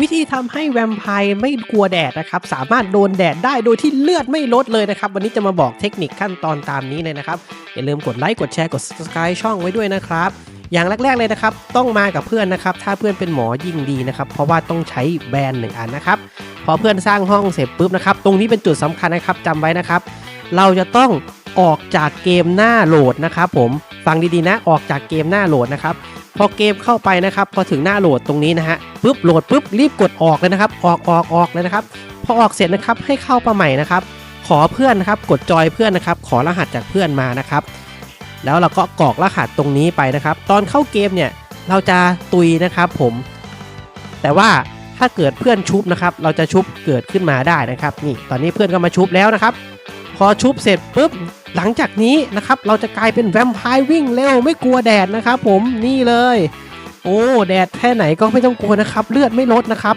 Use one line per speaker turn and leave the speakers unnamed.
วิธีทำให้แวมไพร์ไม่กลัวแดดนะครับ สามารถโดนแดดได้โดยที่เลือดไม่ลดเลยนะครับ วันนี้จะมาบอกเทคนิคขั้นตอนตามนี้เลยนะครับ อย่าลืมกดไลค์กดแชร์กด subscribe ช่องไว้ด้วยนะครับ อย่างแรก ๆเลยนะครับ ต้องมากับเพื่อนนะครับ ถ้าเพื่อนเป็นหมอยิ่งดีนะครับ เพราะว่าต้องใช้แบรนด์หนึ่งอันนะครับพอเพื่อนสร้างห้องเสร็จปุ๊บนะครับ ตรงนี้เป็นจุดสำคัญนะครับจำไว้นะครับ เราจะต้อง ออกจากเกมหน้าโหลดนะครับผมฟังดีๆนะออกจากเกมหน้าโหลดนะครับพอเกมเข้าไปนะครับพอถึงหน้าโหลดตรงนี้นะฮะปุ๊บโหลดปุ๊บรีบกดออกเลยนะครับ ออกออกออกเลยนะครับพอออกเสร็จนะครับให้เข้ามาใหม่นะครับ ขอเพื่อนนะครับกดจอยเพื่อนนะครับ ขอรหัสจากเพื่อนมานะครับ แล้วเราก็กรอกรหัสตรงนี้ไปนะครับ ตอนเข้าเกมเนี่ยเราจะตุยนะครับผม แต่ว่าถ้าเกิดเพื่อนชุบนะครับ เราจะชุบเกิดขึ้นมาได้นะครับ นี่ตอนนี้เพื่อนก็มาชุบแล้วนะครับ พอชุบเสร็จปุ๊บหลังจากนี้นะครับเราจะกลายเป็นแวมไพร์วิ่งเร็วไม่กลัวแดดนะครับผมนี่เลย โอ้แดดแค่ไหนก็ไม่ต้องกลัวนะครับ เลือดไม่ลดนะครับ